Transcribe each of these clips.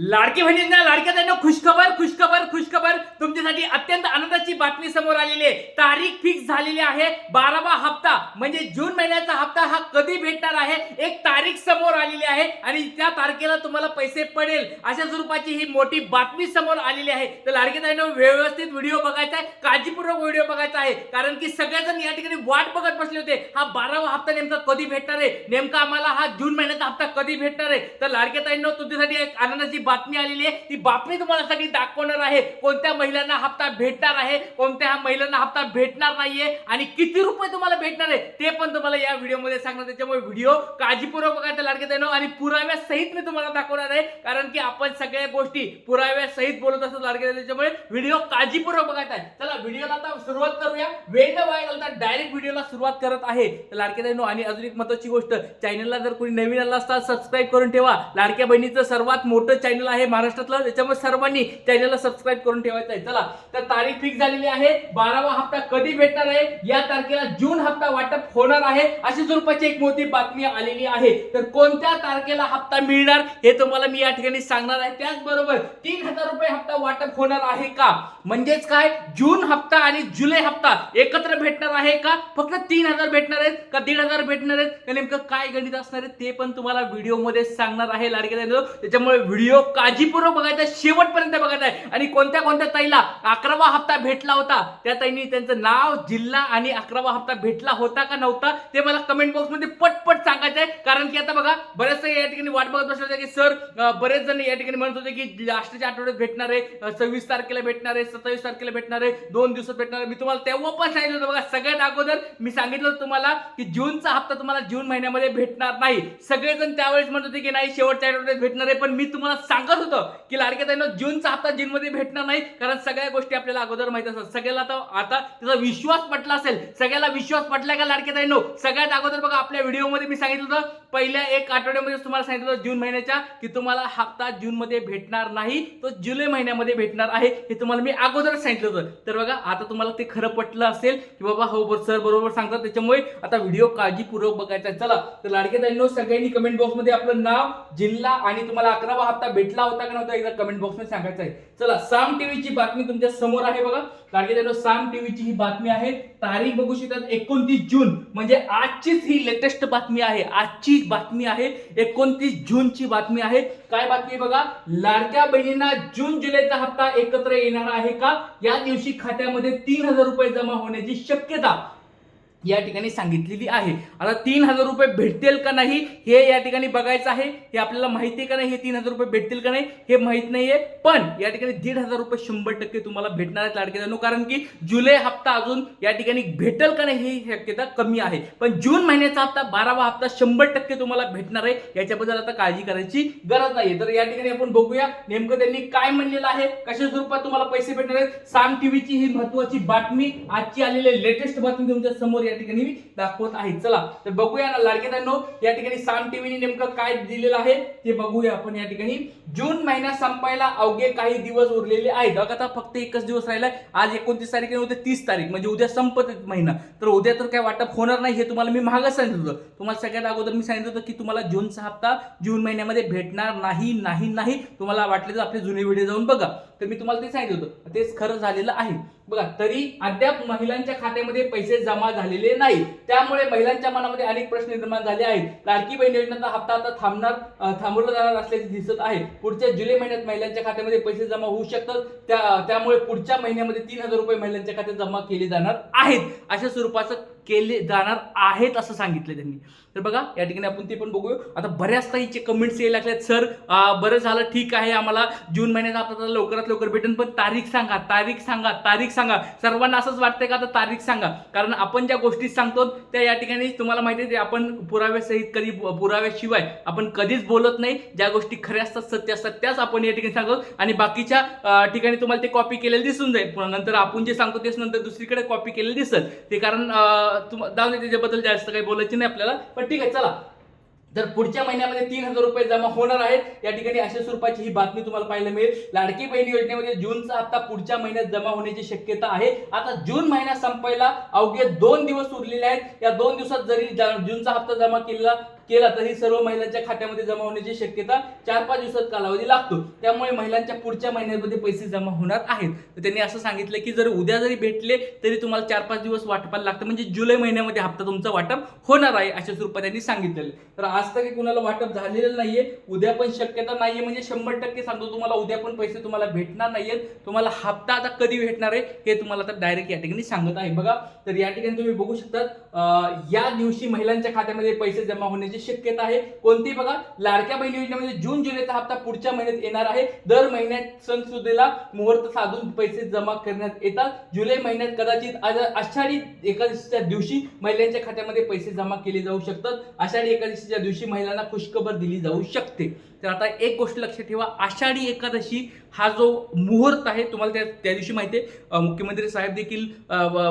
लाडकी बहिणींना लाडक्या त्यांना खुशखबर खुशखबर खुशखबर. तुमच्यासाठी अत्यंत आनंदाची बातमी समोर आलेली आहे. तारीख फिक्स झालेली आहे. बारावा हप्ता म्हणजे जून महिन्याचा हप्ता हा कधी भेटणार आहे? एक तारीख समोर आलेली आहे आणि त्या तारखेला तुम्हाला पैसे पडेल. अशा स्वरूपाची ही मोठी बातमी समोर आलेली आहे. तर लाडकी त्यांना व्यवस्थित व्हिडिओ बघायचा आहे. काळजीपूर्वक व्हिडिओ बघायचा आहे. कारण की सगळेजण या ठिकाणी वाट बघत बसले होते. हा बारावा हप्ता नेमका कधी भेटणार आहे? नेमका आम्हाला हा जून महिन्याचा हप्ता कधी भेटणार आहे? तर लाडक्या ताईंनो तुमच्यासाठी एक आनंदाची बातमी आलेली आहे ती बातमी तुम्हाला सगळी दाखवणार आहे. कोणत्या महिलांना हप्ता भेटणार आहे कोणत्या महिलांना हप्ता भेटणार नाहीये आणि किती रुपये तुम्हाला भेटणार आहे ते पण तुम्हाला या व्हिडिओमध्ये सांगणार त्याच्यामुळे व्हिडिओ काळजीपूर्वक बघायचा लाडक्या ताईंनो आणि पुराव्या सहित मी तुम्हाला दाखवणार आहे कारण की आपण सगळ्या गोष्टी पुराव्या सहित बोलत असतो लाडक्या त्याच्यामुळे व्हिडिओ काळजीपूर्वक बघायचा आहे चला व्हिडिओला आता सुरुवात करूया. वेळ न वाया घालता डायरेक्ट व्हिडिओला सुरुवात करत आहे. तर लाडक्या आणि अजून एक महत्वाची गोष्ट चॅनलला जर कोणी नवीन आला असता सबस्क्राईब करून ठेवा. लाडक्या बहिणीचं सर्वात मोठं चॅनल आहे महाराष्ट्रातलं. त्याच्यामुळे सर्वांनी चॅनलला सबस्क्राईब करून ठेवायचं आहे. चला तर तारीख फिक्स झालेली आहे. बारावा हप्ता कधी भेटणार आहे? या तारखेला जून हप्ता वाटप होणार आहे. अशी स्वरूपाची एक मोठी बातमी आलेली आहे. तर कोणत्या तारखेला हप्ता मिळणार हे तुम्हाला मी या ठिकाणी सांगणार आहे. त्याचबरोबर तीन हजार रुपये हप्ता वाटप होणार आहे का? म्हणजेच काय? जून हप्ता आणि जुलै हप्ता एकत्र भेटणार आहे का? फक्त तीन हजार भेटणार आहेत का दीड हजार भेटणार आहेत? का नेमकं काय गणित असणार आहे ते पण तुम्हाला व्हिडिओमध्ये सांगणार आहे लाडके त्याच्यामुळे व्हिडिओ काळजीपूर्वक बघायचा शेवटपर्यंत बघायचा. आहे आणि कोणत्या कोणत्या ताईला अकरावा हप्ता भेटला होता त्या ताईंनी त्यांचं नाव जिल्हा आणि अकरावा हप्ता भेटला होता का नव्हता ते मला कमेंट बॉक्समध्ये पटपट सांगायचं आहे कारण की आता बघा बरेच या ठिकाणी वाट बघत बसले होते की सर बरेच जण या ठिकाणी म्हणत होते की लास्टच्या आठवड्यात भेटणार आहे सव्वीस तारखेला भेटणार आहे सत्तावीस तारखेला भेटणार आहे दोन दिवसात भेटणार आहे. मी तुम्हाला तेव्हा पण सांगितलं होतं बघा सगळ्यात अगोदर मी सांगितलं होतं तुम्हाला की जूनचा हप्ता तुम्हाला जून महिन्यामध्ये भेटणार नाही. सगळेजण त्यावेळेस म्हणत होते की नाही शेवटच्या आठवड्यात भेटणार आहे पण मी तुम्हाला सांगत होतं की लाडक्या ताईंनो जूनचा हप्ता जून मध्ये भेटणार नाही कारण सगळ्या गोष्टी आपल्याला अगोदर माहीत असतात. सगळ्याला आता आता त्याचा विश्वास पटला असेल. सगळ्याला विश्वास पटला का लाडक्या ताईंनो? सगळ्यात अगोदर बघा आपल्या व्हिडिओमध्ये मी सांगितलं होतं पहिल्या एक आठवड्यामध्ये तुम्हाला सांगितलं होतं जून महिन्याच्या की तुम्हाला हप्ता जून मध्ये भेटणार नाही तो जुलै महिन्यामध्ये भेटणार आहे हे तुम्हाला मी अगोदरच सांगितलं होतं. तर बघा आता तुम्हाला ते खरं पटलं असेल की बाबा हो सर बरोबर सांगतात त्याच्यामुळे आता व्हिडिओ काळजीपूर्वक बघायचा चला तर लाडके ताईंनो सगळ्यांनी कमेंट बॉक्समध्ये आपलं नाव जिल्हा आणि तुम्हाला अकरावा हप्ता भेटला होता का नव्हता एकदा कमेंट बॉक्समध्ये सांगायचं आहे. चला साम टीव्हीची बातमी तुमच्यासमोर आहे बघा. लाडके ताईंनो साम टीव्हीची ही बातमी आहे. तारीख बघू शकतात एकोणतीस जून म्हणजे आजचीच ही लेटेस्ट बातमी आहे. आजची बातमी आहे एकोणतीस जूनची बातमी आहे. काय बातमी बघा? लाडक्या बहिणींना जून जुलैचा हप्ता एकत्र येणार आहे का? या दिवशी खात्यामध्ये तीन हजार रुपये जमा होण्याची शक्यता या ठिकाणी सांगितलेली आहे. आता तीन हजार रुपये भेटतील का नाही हे या ठिकाणी बघायचं आहे. हे आपल्याला माहिती आहे का नाही हे तीन हजार रुपये भेटतील का नाही हे माहीत नाहीये. पण या ठिकाणी दीड हजार रुपये शंभर टक्के तुम्हाला भेटणार आहेत लाडके जाणू कारण की जुलै हप्ता अजून या ठिकाणी भेटेल का नाही ही शक्यता कमी आहे. पण जून महिन्याचा हप्ता बारावा हप्ता शंभर टक्के तुम्हाला भेटणार आहे. याच्याबद्दल आता काळजी करायची गरज नाही तर या ठिकाणी आपण बघूया नेमकं त्यांनी काय म्हणलेलं आहे कशा स्वरूपात तुम्हाला पैसे भेटणार आहेत. साम टीव्हीची ही महत्वाची बातमी आजची आलेली लेटेस्ट बातमी तुमच्यासमोर या ठिकाणी मी दाखवत आहे. चला तर बघूया ना लाडकेदांनो या ठिकाणी साम टीव्हीने नेमकं काय दिलेलं आहे ते बघूया आपण या ठिकाणी. जून महिना संपायला अवघे काही दिवस उरलेले आहेत. बघा आता फक्त एकच दिवस राहिलाय. आज एकोणतीस तारीख आणि उद्या तीस तारीख म्हणजे उद्या संपत महिना. तर उद्या तर काय वाटप होणार नाही हे तुम्हाला मी मागच सांगितलं होतं. तुम्हाला सगळ्यात अगोदर मी सांगितलं होतं की तुम्हाला जूनचा हप्ता जून महिन्यामध्ये भेटणार नाही नाही नाही. तुम्हाला वाटले तर आपले जुने व्हिडिओ जाऊन बघा. तर मी तुम्हाला ते सांगितलं होतं. तेच खरं झालेलं आहे. बघा तरी अद्याप महिलांच्या खात्यामध्ये पैसे जमा झालेले नाही. त्यामुळे महिलांच्या मनामध्ये अनेक प्रश्न निर्माण झाले आहेत. लाडकी बहीण योजनेचा हप्ता आता थांबणार थांबवला जाणार असल्याचे दिसत आहे. पुढच्या जुलै महिन्यात महिलांच्या खात्यामध्ये पैसे जमा होऊ शकतात. त्या त्यामुळे पुढच्या महिन्यामध्ये तीन हजार रुपये महिलांच्या खात्यात जमा केले जाणार आहेत. अशा स्वरूपाचं केले जाणार आहेत असं सांगितलं त्यांनी. तर बघा या ठिकाणी आपण ते पण बघूया. आता बऱ्याचदा हिचे कमेंट्स यायला लागल्यात सर बरं झालं ठीक आहे आम्हाला जून महिन्याचा आपल्याला आता लवकरात लवकर भेटेल पण तारीख सांगा तारीख सांगा तारीख सांगा. सर्वांना असंच वाटतंय का? आता तारीख सांगा. कारण आपण ज्या गोष्टी सांगतो त्या या ठिकाणी तुम्हाला माहिती आहे आपण पुराव्यासहित कधी पुराव्याशिवाय आपण कधीच बोलत नाही. ज्या गोष्टी खऱ्या असतात सत्य असतात त्याच आपण या ठिकाणी सांगतो. आणि बाकीच्या ठिकाणी तुम्हाला ते कॉपी केलेलं दिसून जाईल. नंतर आपण जे सांगतो तेच नंतर दुसरीकडे कॉपी केलेलं दिसत ते कारण तुम जाऊ दे त्याच्याबद्दल जास्त काही बोलायचे नाही आपल्याला पण ठीक आहे चला. तर पुढच्या महिन्यामध्ये तीन हजार रुपये जमा होणार आहेत या ठिकाणी अशा स्वरूपाची ही बातमी तुम्हाला पाहायला मिळेल. लाडकी बहीण योजनेमध्ये जूनचा हप्ता पुढच्या महिन्यात जमा होण्याची शक्यता आहे. आता जून महिना संपायला अवघे दोन दिवस उरलेले आहेत. या दोन दिवसात जरी जूनचा हप्ता जमा केला केला तर ही सर्व महिलांच्या खात्यामध्ये जमा होण्याची शक्यता चार पाच दिवसात कालावधी लागतो. त्यामुळे महिलांच्या पुढच्या महिन्यामध्ये पैसे जमा होणार आहेत. तर त्यांनी असं सांगितलं की जर उद्या जरी भेटले तरी तुम्हाला चार पाच दिवस वाटपाला लागतं. म्हणजे जुलै महिन्यामध्ये हप्ता तुमचा वाटप होणार आहे अशा स्वरूपात त्यांनी सांगितलेलं. तर आज तरी कुणाला वाटप झालेलं नाहीये. उद्या पण शक्यता नाहीये. म्हणजे शंभर टक्के सांगतो तुम्हाला उद्या पण पैसे तुम्हाला भेटणार नाहीयेत. तुम्हाला हप्ता आता कधी भेटणार आहे हे तुम्हाला आता डायरेक्ट या ठिकाणी सांगत आहे. बघा तर या ठिकाणी तुम्ही बघू शकता या दिवशी महिलांच्या खात्यामध्ये पैसे जमा होण्याची शक्यता आहे. कोणती बघा? लाडक्या बहिणी योजनेमध्ये जून जुलैचा हप्ता पुढच्या महिन्यात येणार आहे. दर महिन्यात सणसुदीला मुहूर्त साधून पैसे जमा करण्यात येतात. जुलै महिन्यात कदाचित आज आषाढी एकादशीच्या दिवशी महिलांच्या खात्यामध्ये पैसे जमा केले जाऊ शकतात. आषाढी एकादशीच्या दिवशी महिलांना खुशखबर दिली जाऊ शकते. तर आता एक गोष्ट लक्षात ठेवा आषाढी एकादशी हा जो मुहूर्त आहे तुम्हाला त्या त्या दिवशी माहिती आहे मुख्यमंत्री साहेब देखील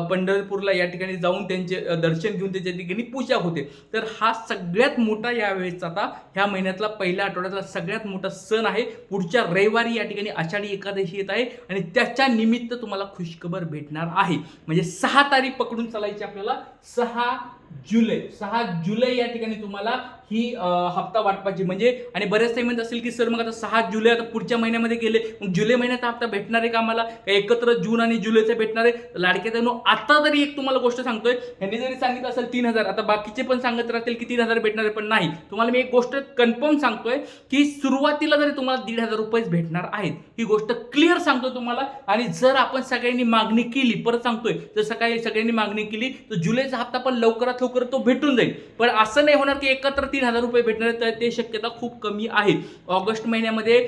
पंढरपूरला या ठिकाणी जाऊन त्यांचे दर्शन घेऊन त्यांच्या ठिकाणी पूजा होते. तर हा सगळ्यात मोठा यावेळेचा आता ह्या महिन्यातला पहिल्या आठवड्यातला सगळ्यात मोठा सण आहे. पुढच्या रविवारी या ठिकाणी आषाढी एकादशी येत आहे आणि त्याच्या निमित्त तुम्हाला खुशखबर भेटणार आहे. म्हणजे सहा तारीख पकडून चालायची आपल्याला सहा जुलै सहा जुलै या ठिकाणी तुम्हाला ही हप्ता वाटपाची म्हणजे आणि बऱ्याच काही म्हणत असेल की सर मग आता सहा जुलै आता पुढच्या महिन्यामध्ये गेले मग जुलै महिन्यात हप्ता भेटणार आहे का आम्हाला? एकत्र जून आणि जुलैचा भेटणार आहे? लाडके त्यानो आता तरी एक तुम्हाला गोष्ट सांगतोय. यांनी जरी सांगितलं असेल तीन हजार आता बाकीचे पण सांगत राहतील की तीन हजार भेटणार आहे पण नाही. तुम्हाला मी एक गोष्ट कन्फर्म सांगतोय की सुरुवातीला जरी तुम्हाला दीड हजार रुपयेच भेटणार आहेत ही गोष्ट क्लिअर सांगतो तुम्हाला. आणि जर आपण सगळ्यांनी मागणी केली परत सांगतोय जर सकाळी सगळ्यांनी मागणी केली तर जुलैचा हप्ता पण लवकरात लवकर तो भेटून जाईल. पण असं नाही होणार की एकत्र तीन हजार रुपये भेटणार तर ते शक्यता खूप कमी आहे. ऑगस्ट महिन्यामध्ये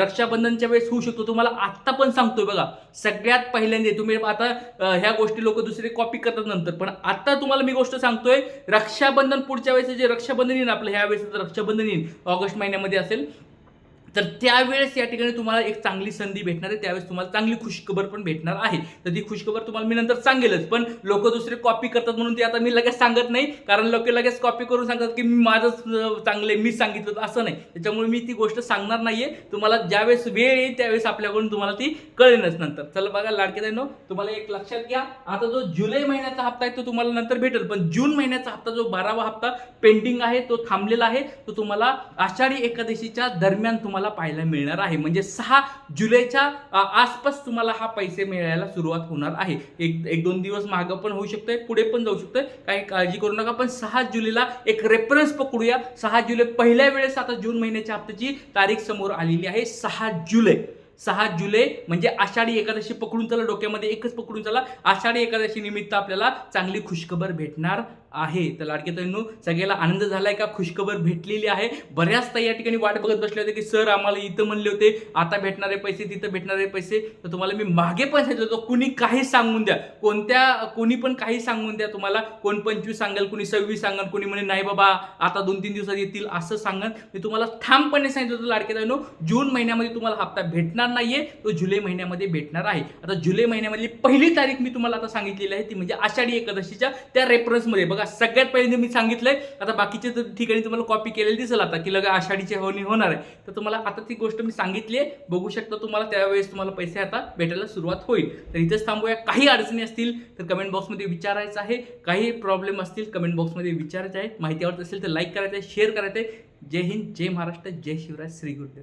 रक्षाबंधनच्या वेळेस होऊ शकतो. तुम्हाला आत्ता पण सांगतोय बघा. सगळ्यात पहिल्यांदा तुम्ही आता ह्या गोष्टी लोक दुसरे कॉपी करतात नंतर. पण आता तुम्हाला मी गोष्ट सांगतोय रक्षाबंधन पुढच्या वेळेस जे रक्षाबंधन येईल आपलं ह्या वेळेस रक्षाबंधन येईल. ऑगस्ट महिन्यामध्ये असेल. तर त्यावेळेस या ठिकाणी तुम्हाला एक चांगली संधी भेटणार आहे. त्यावेळेस तुम्हाला चांगली खुशखबर पण भेटणार आहे. तर ती खुशखबर तुम्हाला मी नंतर सांगेलच. पण लोक दुसरे कॉपी करतात म्हणून ते आता मी लगेच सांगत नाही. कारण लोक लगेच कॉपी करून सांगतात की मी माझंच चांगले चांगलं आहे मी सांगितलं असं नाही. त्याच्यामुळे मी ती गोष्ट सांगणार नाहीये. तुम्हाला ज्यावेळेस वेळ येईल त्यावेळेस आपल्याकडून तुम्हाला ती कळेलच नंतर. चला बघा लाडके नो तुम्हाला एक लक्षात घ्या. आता जो जुलै महिन्याचा हप्ता आहे तो तुम्हाला नंतर भेटेल. पण जून महिन्याचा हप्ता जो बारावा हप्ता पेंडिंग आहे तो थांबलेला आहे. तो तुम्हाला आषाढी एकादशीच्या दरम्यान तुम्हाला पाहायला मिळणार आहे. म्हणजे सहा जुलैच्या आसपास तुम्हाला हा पैसे मिळायला सुरुवात होणार आहे. एक एक दोन दिवस मागं पण होऊ शकतंय पुढे पण जाऊ शकतंय. काही काळजी करू नका पण सहा जुलैला एक रेफरन्स पकडूया. सहा जुलै पहिल्या वेळेस आता जून महिन्याच्या हप्त्याची तारीख समोर आलेली आहे. सहा जुलै. सहा जुलै म्हणजे आषाढी एकादशी पकडून चला डोक्यामध्ये एकच पकडून चला. आषाढी एकादशी निमित्त आपल्याला चांगली खुशखबर भेटणार आहे. तर लाडके तरुण सगळ्याला आनंद झालाय का? खुशखबर भेटलेली आहे. बऱ्याच ताई या ठिकाणी वाट बघत बसले होते की सर आम्हाला इथं म्हणले होते आता भेटणारे पैसे तिथं भेटणारे पैसे. तर तुम्हाला मी मागे पण सांगितलं होतं कुणी काही सांगून द्या. कोणत्या कोणी पण काही सांगून द्या तुम्हाला. कोण पंचवीस सांगाल कोणी सव्वीस सांगाल कोणी म्हणे नाही बाबा आता दोन तीन दिवसात येतील असं सांगाल. मी तुम्हाला ठामपणे सांगितलं होतं लाडके तरुण जून महिन्यामध्ये तुम्हाला हप्ता भेटणार नाहीये तो जुलै महिन्यामध्ये भेटणार आहे. आता जुलै महिन्यामधली पहिली तारीख मी तुम्हाला आता सांगितलेली आहे ती म्हणजे आषाढी एकादशीच्या त्या रेफरन्समध्ये बघा सगळ्यात पहिले मी सांगितलंय आता बाकीच्या ठिकाणी तुम्हाला कॉपी केलेली दिसेल आता की लगा आषाढीची होणी होणार आहे. तर तुम्हाला आता ती गोष्ट मी सांगितली आहे बघू शकता तुम्हाला त्यावेळेस तुम्हाला पैसे आता भेटायला सुरुवात होईल. तर इथेच थांबूया काही अडचणी असतील तर कमेंट बॉक्समध्ये विचारायचं आहे काही प्रॉब्लेम असतील कमेंट बॉक्समध्ये विचारायचे आहे माहिती आवडत असेल तर लाईक करायचं आहे शेअर करायचं आहे. जय हिंद जय महाराष्ट्र जय शिवराज श्री गुरुदेव.